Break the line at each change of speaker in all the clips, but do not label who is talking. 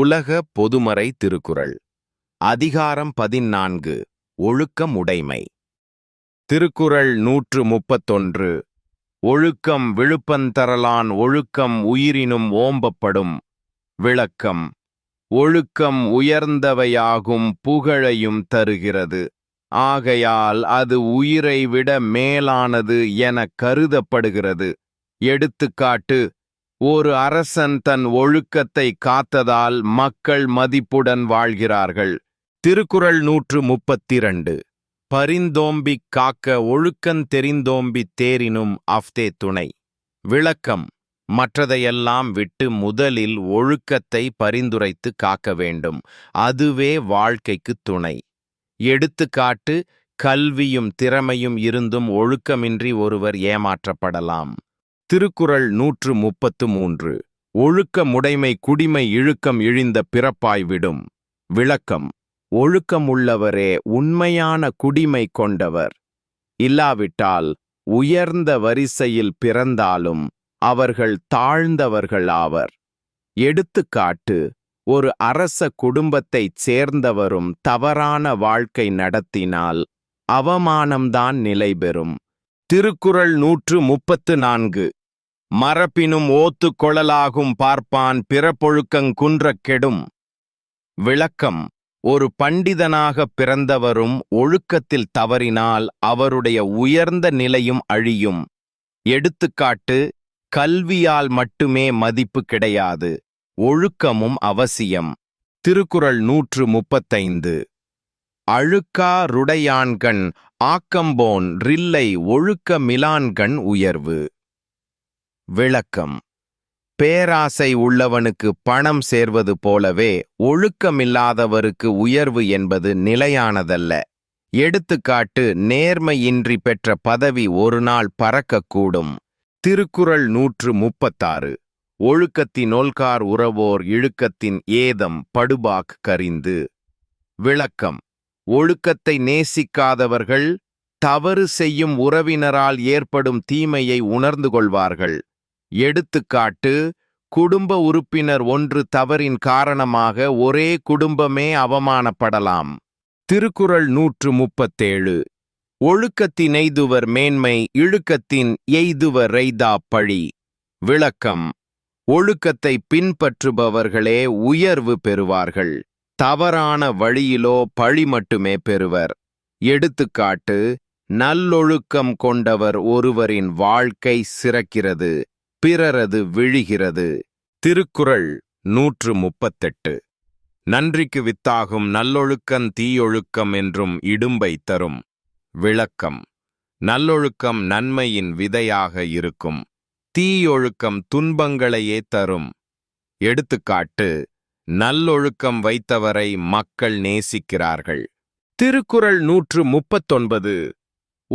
உலக பொதுமறை திருக்குறள் அதிகாரம் பதினான்கு ஒழுக்கம் உடைமை திருக்குறள் நூற்று முப்பத்தொன்று ஒழுக்கம் விழுப்பந்தரலான் ஒழுக்கம் உயிரினும் ஓம்பப்படும் விளக்கம் ஒழுக்கம் உயர்ந்தவையாகும் புகழையும் தருகிறது ஆகையால் அது உயிரை விட மேலானது என கருதப்படுகிறது எடுத்துக்காட்டு ஒரு அரசன் தன் ஒழுக்கத்தை காத்ததால் மக்கள் மதிப்புடன் வாழ்கிறார்கள் திருக்குறள் நூற்று முப்பத்திரண்டு பரிந்தோம்பிக் காக்க ஒழுக்கந்தெரிந்தோம்பித் தேரினும் அஃதே துணை விளக்கம் மற்றதையெல்லாம் விட்டு முதலில் ஒழுக்கத்தை பரிந்துரைத்து காக்க வேண்டும் அதுவே வாழ்க்கைக்கு துணை எடுத்துக்காட்டு கல்வியும் திறமையும் இருந்தும் ஒழுக்கமின்றி ஒருவர் ஏமாற்றப்படலாம் திருக்குறள் நூற்று முப்பத்து மூன்று ஒழுக்க முடைமை குடிமை இழுக்கம் இழிந்த பிறப்பாய் விடும் விளக்கம் ஒழுக்கமுள்ளவரே உண்மையான குடிமை கொண்டவர் இல்லாவிட்டால் உயர்ந்த வரிசையில் பிறந்தாலும் அவர்கள் தாழ்ந்தவர்கள் ஆவர் எடுத்துக்காட்டு ஒரு அரச குடும்பத்தைச் சேர்ந்தவரும் தவறான வாழ்க்கை நடத்தினால் அவமானம்தான் நிலைபெறும் திருக்குறள் நூற்று முப்பத்து நான்கு மரப்பினும் ஓத்து கொழலாகும் பார்ப்பான் பிறப்பொழுக்கங் குன்றக் கெடும் விளக்கம் ஒரு பண்டிதனாகப் பிறந்தவரும் ஒழுக்கத்தில் தவறினால் அவருடைய உயர்ந்த நிலையும் அழியும் எடுத்துக்காட்டு கல்வியால் மட்டுமே மதிப்பு கிடையாது ஒழுக்கமும் அவசியம் திருக்குறள் நூற்று முப்பத்தைந்து அழுக்கா ருடையான்கண் ஆக்கம்போன் ரில்லை ஒழுக்க மிலான்கண் உயர்வு விளக்கம் பேராசை உள்ளவனுக்கு பணம் சேர்வது போலவே ஒழுக்கமில்லாதவருக்கு உயர்வு என்பது நிலையானதல்ல எடுத்துக்காட்டு நேர்மையின்றி பெற்ற பதவி ஒரு நாள் பறக்கக்கூடும் திருக்குறள் நூற்று முப்பத்தாறு ஒழுக்கத்தினொல்கார் உறவோர் இழுக்கத்தின் ஏதம் படுபாக் கரிந்து விளக்கம் ஒழுக்கத்தை நேசிக்காதவர்கள் தவறு செய்யும் உறவினரால் ஏற்படும் தீமையை உணர்ந்து கொள்வார்கள் எடுத்துக்காட்டு குடும்ப உறுப்பினர் ஒன்று தவறின் காரணமாக ஒரே குடும்பமே அவமானப்படலாம் திருக்குறள் நூற்று முப்பத்தேழு எய்துவர் மேன்மை இழுக்கத்தின் எய்துவர் ரெய்தா பழி விளக்கம் ஒழுக்கத்தை பின்பற்றுபவர்களே உயர்வு பெறுவார்கள் தவறான வழியிலோ பழி மட்டுமே பெறுவர் எடுத்துக்காட்டு நல்லொழுக்கம் கொண்டவர் ஒருவரின் வாழ்க்கை சிறக்கிறது பிறரது விழுகிறது திருக்குறள் நூற்று முப்பத்தெட்டு நன்றிக்கு வித்தாகும் நல்லொழுக்கம் தீயொழுக்கம் என்றும் இடும்பை தரும் விளக்கம் நல்லொழுக்கம் நன்மையின் விதையாக இருக்கும் தீயொழுக்கம் துன்பங்களையே தரும் எடுத்துக்காட்டு நல்லொழுக்கம் வைத்தவரை மக்கள் நேசிக்கிறார்கள் திருக்குறள் நூற்று முப்பத்தொன்பது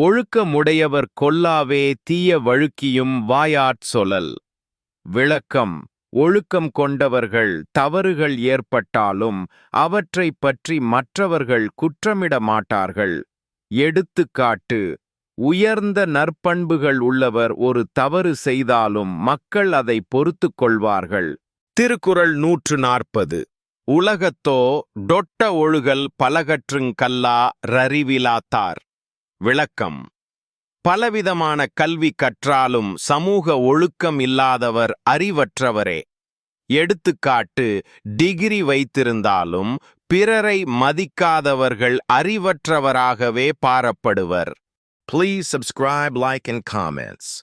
ஒழுக்கமுடையவர் கொல்லாவே தீய வழுக்கியும் வாயாற் சொலல் விளக்கம் ஒழுக்கம் கொண்டவர்கள் தவறுகள் ஏற்பட்டாலும் அவற்றைப் பற்றி மற்றவர்கள் குற்றமிட மாட்டார்கள் எடுத்துக்காட்டு உயர்ந்த நற்பண்புகள் உள்ளவர் ஒரு தவறு செய்தாலும் மக்கள் அதை பொறுத்துக் கொள்வார்கள் திருக்குறள் நூற்று நாற்பது உலகத்தோ டொட்ட ஒழுகல் பலகற்றுங் கல்லா ரறிவிலாத்தார் விளக்கம் பலவிதமான கல்வி கற்றாலும் சமூக ஒழுக்கம் இல்லாதவர் அறிவற்றவரே எடுத்துக்காட்டு டிகிரி வைத்திருந்தாலும் பிறரை மதிக்காதவர்கள் அறிவற்றவராகவே பாரப்படுவர் please subscribe like and comments